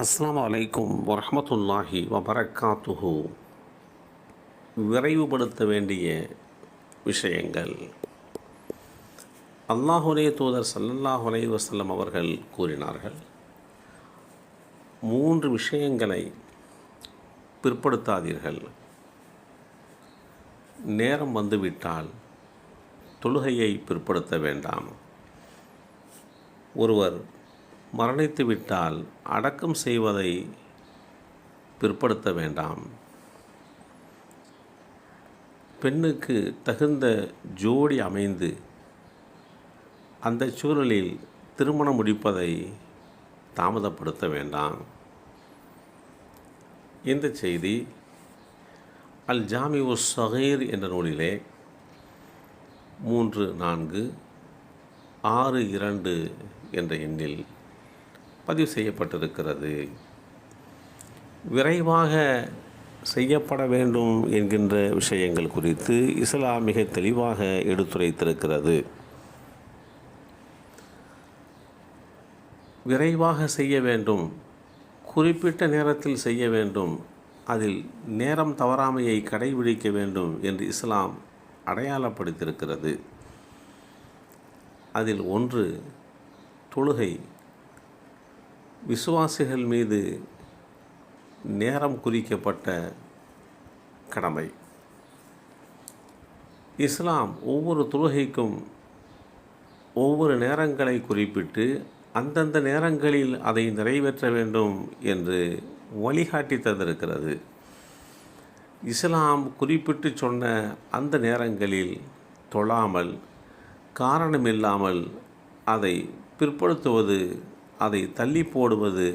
அஸ்லாம் அலைக்கும் வரமத்துல்லாஹி வபரக்காத்துஹு. விரைவுபடுத்த வேண்டிய விஷயங்கள். அல்லாஹுலே தூதர் சல்லல்லாஹ் அலை வசல்லம் அவர்கள் கூறினார்கள் மூன்று விஷயங்களை பிற்படுத்தாதீர்கள். நேரம் வந்துவிட்டால் தொழுகையை பிற்படுத்த வேண்டாம். ஒருவர் மரணித்துவிட்டால் அடக்கம் செய்வதை பிற்படுத்த வேண்டாம். பெண்ணுக்கு தகுந்த ஜோடி அமைந்து அந்த சூழலில் திருமணம் முடிப்பதை தாமதப்படுத்த வேண்டாம். இந்த செய்தி அல் ஜாமி சகீர் என்ற நூலிலே மூன்று நான்கு ஆறு இரண்டு என்ற எண்ணில் பதிவு செய்யப்பட்டிருக்கிறது. விரைவாக செய்யப்பட வேண்டும் என்கின்ற விஷயங்கள் குறித்து இஸ்லாம் மிக தெளிவாக எடுத்துரைத்திருக்கிறது. விரைவாக செய்ய வேண்டும். குறிப்பிட்ட நேரத்தில் செய்ய வேண்டும். அதில் நேரம் தவறாமையை கடைபிடிக்க வேண்டும் என்று இஸ்லாம் அடையாளப்படுத்தியிருக்கிறது. அதில் ஒன்று தொழுகை. விசுவாசிகள் மீது நேரம் குறிக்கப்பட்ட கடமை. இஸ்லாம் ஒவ்வொரு தொழுகைக்கும் ஒவ்வொரு நேரங்களை குறிப்பிட்டு அந்தந்த நேரங்களில் அதை நிறைவேற்ற வேண்டும் என்று வழிகாட்டி தந்திருக்கிறது. இஸ்லாம் குறிப்பிட்டு சொன்ன அந்த நேரங்களில் தொழாமல் காரணமில்லாமல் அதை பிற்படுத்துவது அதை தள்ளி போடுவது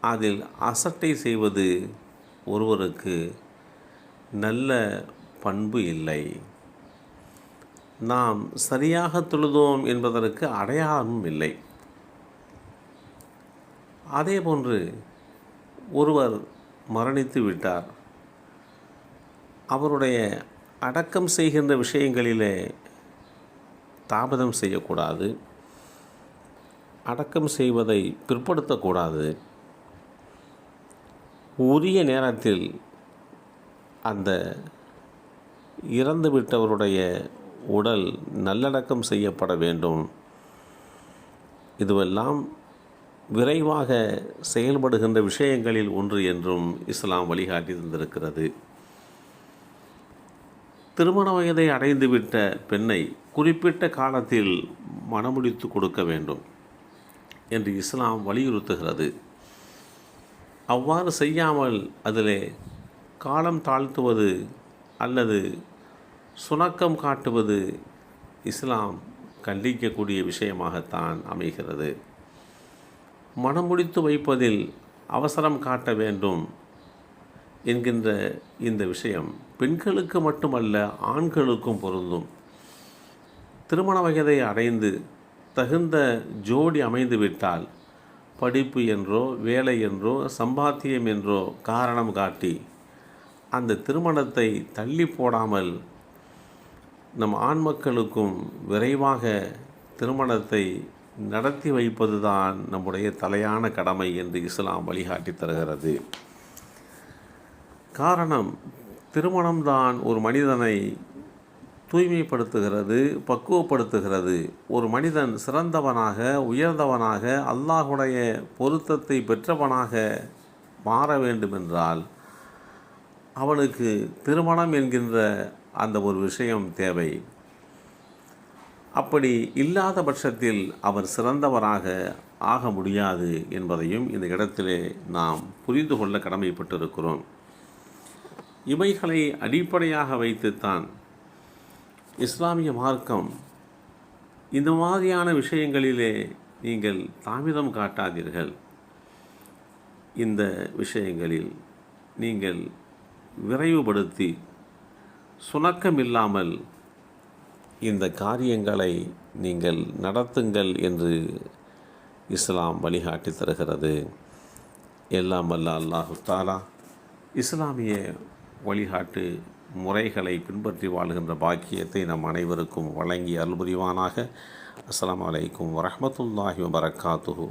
அதில் அசட்டை செய்வது ஒருவருக்கு நல்ல பண்பு இல்லை. நாம் சரியாக தொழுதோம் என்பதற்கு அடையாளமும் இல்லை. அதேபோன்று ஒருவர் மரணித்து விட்டார். அவருடைய அடக்கம் செய்கின்ற விஷயங்களிலே தாமதம் செய்யக்கூடாது. அடக்கம் செய்வதை பிற்படுத்தக்கூடாது. உரிய நேரத்தில் அந்த இறந்துவிட்டவருடைய உடல் நல்லடக்கம் செய்யப்பட வேண்டும். இதுவெல்லாம் விரைவாக செயல்படுகின்ற விஷயங்களில் ஒன்று என்றும் இஸ்லாம் வழிகாட்டி தந்திருக்கிறது. திருமண வயதை அடைந்துவிட்ட பெண்ணை குறிப்பிட்ட காலத்தில் மணமுடித்து கொடுக்க வேண்டும். என்று இஸ்லாம் வலியுறுத்துகிறது. அவ்வாறு செய்யாமல் அதிலே காலம் தாழ்த்துவது அல்லது சுணக்கம் காட்டுவது இஸ்லாம் கண்டிக்கக்கூடிய விஷயமாகத்தான் அமைகிறது. மனமுடித்து வைப்பதில் அவசரம் காட்ட வேண்டும் என்கின்ற இந்த விஷயம் பெண்களுக்கு மட்டுமல்ல ஆண்களுக்கும் பொருந்தும். திருமண வயதை அடைந்து தகுந்த ஜோடி அமைந்து விட்டால் படிப்பு என்றோ வேலை என்றோ சம்பாத்தியம் என்றோ காரணம் காட்டி அந்த திருமணத்தை தள்ளி போடாமல் நம் ஆண் மக்களுக்கும் விரைவாக திருமணத்தை நடத்தி வைப்பதுதான் நம்முடைய தலையான கடமை என்று இஸ்லாம் வழிகாட்டி தருகிறது. காரணம் திருமணம்தான் ஒரு மனிதனை தூய்மைப்படுத்துகிறது பக்குவப்படுத்துகிறது. ஒரு மனிதன் சிறந்தவனாக உயர்ந்தவனாக அல்லாஹுடைய பொருத்தத்தை பெற்றவனாக மாற வேண்டுமென்றால் அவனுக்கு திருமணம் என்கின்ற அந்த ஒரு விஷயம் தேவை. அப்படி இல்லாத பட்சத்தில் அவர் சிறந்தவராக ஆக முடியாது என்பதையும் இந்த இடத்திலே நாம் புரிந்து கொள்ள கடமைப்பட்டிருக்கிறோம். இவைகளை அடிப்படையாக வைத்துத்தான் இஸ்லாமிய மார்க்கம் இந்த மாதிரியான விஷயங்களிலே நீங்கள் தாமிதம் காட்டாதீர்கள். இந்த விஷயங்களில் நீங்கள் விரைவுபடுத்தி சுணக்கமில்லாமல் இந்த காரியங்களை நீங்கள் நடத்துங்கள் என்று இஸ்லாம் வழிகாட்டி தருகிறது. எல்லாம் வல்ல அல்லாஹு தாலா இஸ்லாமிய வழிகாட்டு முறைகளை பின்பற்றி வாழ்கின்ற பாக்கியத்தை நம் அனைவருக்கும் வழங்கி அருள்புரிவானாக அஸ்லாம் அலைக்கும் வரமத்துல்லாஹி வபரகாத்துஹு.